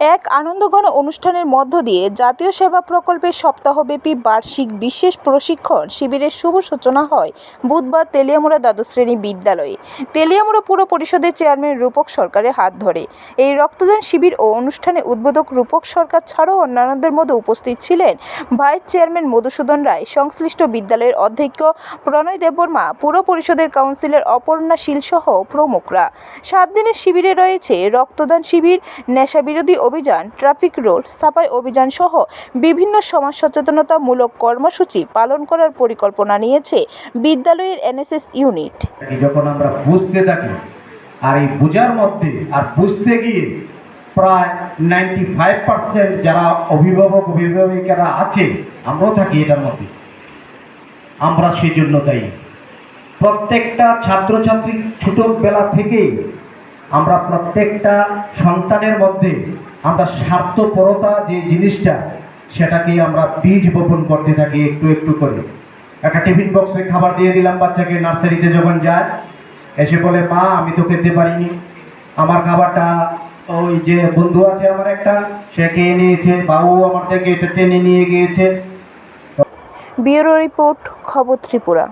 এক আনন্দঘন অনুষ্ঠানের মধ্য দিয়ে জাতীয় সেবা প্রকল্পের সপ্তাহব্যাপী বার্ষিক বিশেষ প্রশিক্ষণ শিবিরের শুভ সূচনা হয় বুধবার তেলিয়ামুড়া দ্বাদশ শ্রেণি বিদ্যালয়ে। তেলিয়ামুড়া পুর পরিষদের চেয়ারম্যান রূপক সরকারের হাত ধরে। এই রক্তদান শিবির ও অনুষ্ঠানে উদ্বোধক রূপক সরকার ছাড়াও অন্যান্যদের মধ্যে উপস্থিত ছিলেন ভাইস চেয়ারম্যান মধুসূদন রায়, সংশ্লিষ্ট বিদ্যালয়ের অধ্যক্ষ প্রণয় দেববর্মা, পুর পরিষদের কাউন্সিলর অপর্ণা শীলসহ প্রমুখরা। সাত দিনের শিবিরে রয়েছে রক্তদান শিবির নেশা বিরোধী অভিযান, ট্রাফিক রোল, সাফাই অভিযান সহ বিভিন্ন সমাজ সচেতনতামূলক কর্মসূচি পালন করার পরিকল্পনা নিয়েছে বিদ্যালয়ের এনএসএস ইউনিট। যখন আমরা বুঝতে থাকি, আর এই বোঝার মধ্যে, আর বুঝতে গিয়ে প্রায় নাইনটি ফাইভ পার্সেন্ট যারা অভিভাবক, অভিভাবিকারা আছে, আমরাও থাকি এটার মধ্যে। আমরা সেজন্য দায়ী। প্রত্যেকটা ছাত্রছাত্রী ছোটবেলা থেকেই আমরা প্রত্যেকটা সন্তানের মধ্যে আমরা স্বার্থপরতা যে জিনিসটা সেটাকে আমরা বীজ বপন করতে থাকি একটু একটু করে। একটা টিফিন বক্সে খাবার দিয়ে দিলাম বাচ্চাকে নার্সারিতে যখন যায়, এসে বলে, মা, আমি তো খেতে পারিনি। আমার খাবারটা ওই যে বন্ধু আছে আমার একটা, সে খেয়ে নিয়েছে, বাবু আমার থেকে এটা টেনে নিয়ে গিয়েছে। ব্যুরো রিপোর্ট, খবর ত্রিপুরা।